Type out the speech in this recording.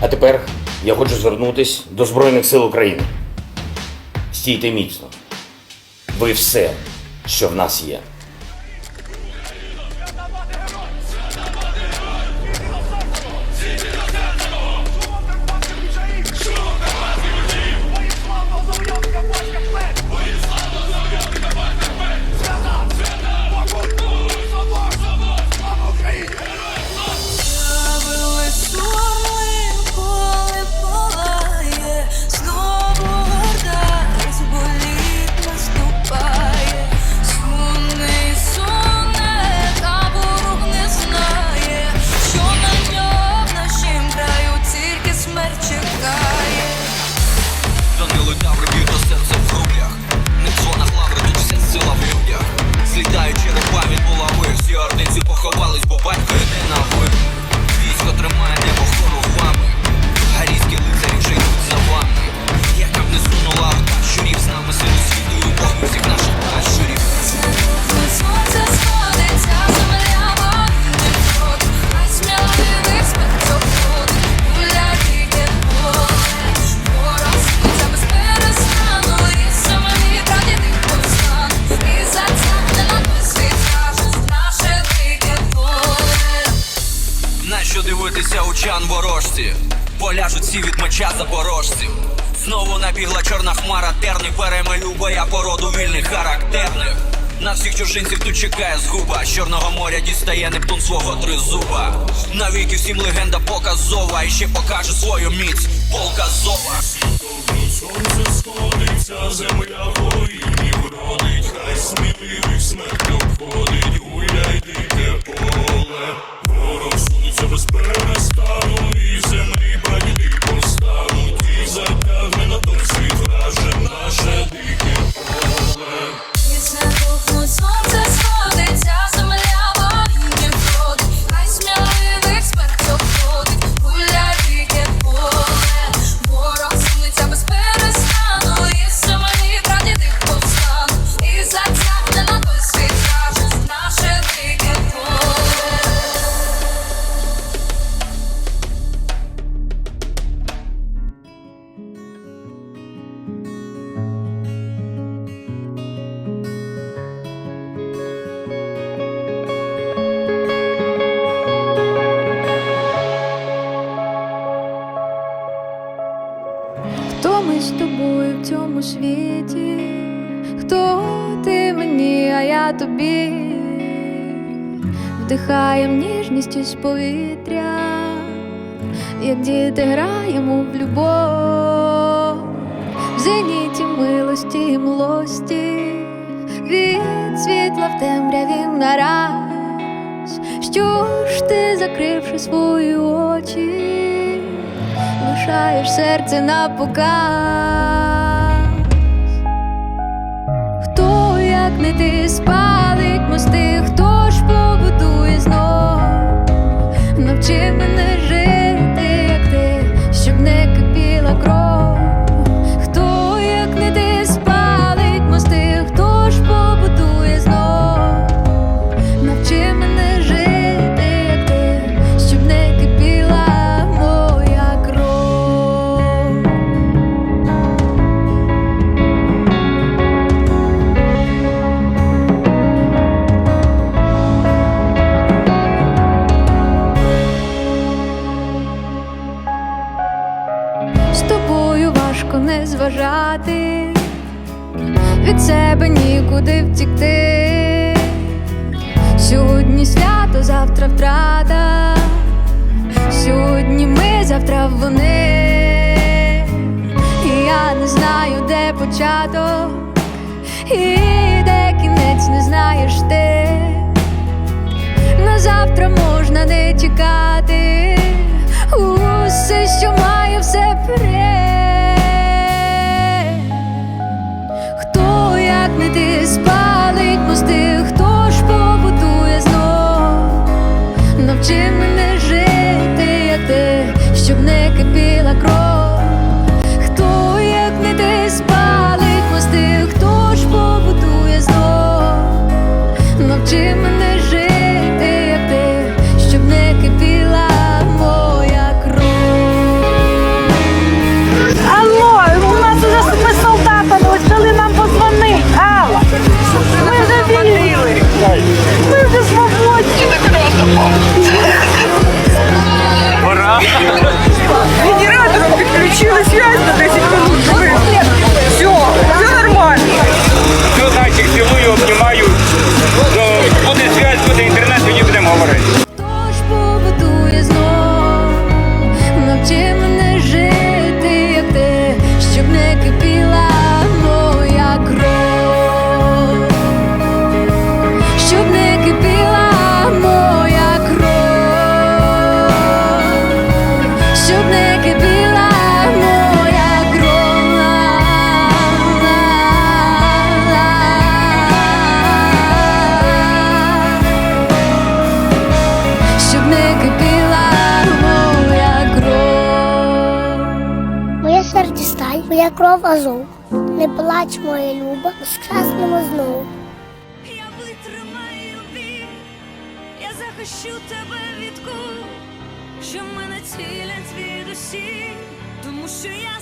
А тепер я хочу звернутися до Збройних сил України. Стійте міцно. Ви все, що в нас є. Нащо у чан ворожці? Поляжуть всі від меча запорожців. Знову набігла чорна хмара терни, перемелю боя породу вільних характерних. На всіх чужинців тут чекає згуба. З Чорного моря дістає Нептун свого тризуба. Навіки всім легенда показова, і ще покаже свою міць полка зова. Сонце сходиться, земля воїнів родить, хай сміливих смерть обходить, гуляй дике поле. Ворог сунеться без Хто ми з тобою в цьому світі? Хто ти мені, а я тобі? Вдихаєм ніжність із повітря, як діти граємо в любов, в зеніті милості і млості, від світла в темряві нараз. Що ж ти, закривши свої очі? Лишаєш серце на показ. Хто, як не ти, спалить мости, важко не зважати, від себе нікуди втікти. Сьогодні свято, завтра втрата. Сьогодні ми, завтра вони. І я не знаю, де початок, і де кінець не знаєш ти. На завтра можна не чекати. Усе, що має все вперед. Не моя кров азов, не плач, моя люба, щаснемо знову. Я витримаю бій, я захищу тебе від кул, що мене цілять від усіх, тому що я.